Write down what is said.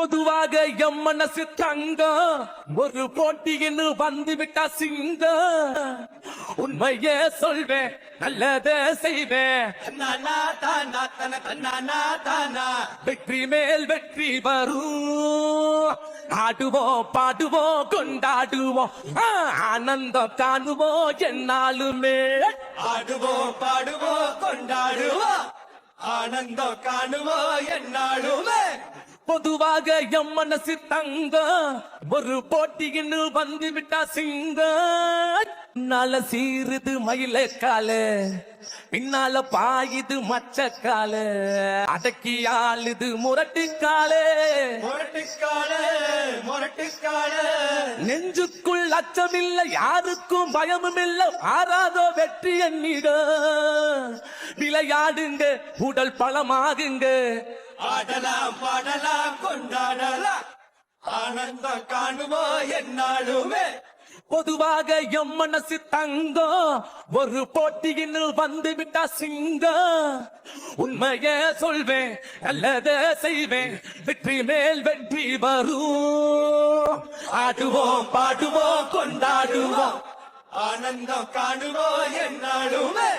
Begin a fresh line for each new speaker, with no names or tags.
பொதுவாக எம் மனசு தங்கம். ஒரு போட்டின்னு வந்து விட்டா சிங்கம். உண்மையே சொல்வேன் நல்லதே செய்வேன். வெற்றி மேல் வெற்றி வரும். ஆடுவோம் பாடுவோம் கொண்டாடுவோம். ஆனந்தம் காணுவோம் என்னாலுமே.
ஆடுவோம் பாடுவோம் கொண்டாடுவோம். ஆனந்தம் காணுவோம் என்னாலுமே.
பொதுவாக எம் மனசு தங்கம் ஒரு போட்டின்னு வந்து விட்டா சிங்கம் நால சீருது மயில கால பின்னால பாயுது மச்ச கால. அடக்கி ஆளுது முரட்டு காலே.
முரட்டுக்கால முரட்டுக்கால
நெஞ்சுக்குள் அச்சமில்லை யாருக்கும் பயமும் இல்லை ஆறாதோ வெற்றி எண்ணிடும் விளையாடுங்க உடல் பலமாகுங்க.
ஆடலாம் பாடலாம் கொண்டாடலாம். ஆனந்தம் காணுமோ என்னாலுமே.
பொதுவாக எம் மனசு தங்கம். ஒரு போட்டியில் வந்து விட்டா சிங்கம். உண்மைய சொல்வேன் நல்லத செய்வேன். வெற்றி மேல் வெற்றி வரும். ஆடுவோம் பாடுவோம் கொண்டாடுவோம்.
ஆனந்தம் காணுவோம் என்னாலுமே.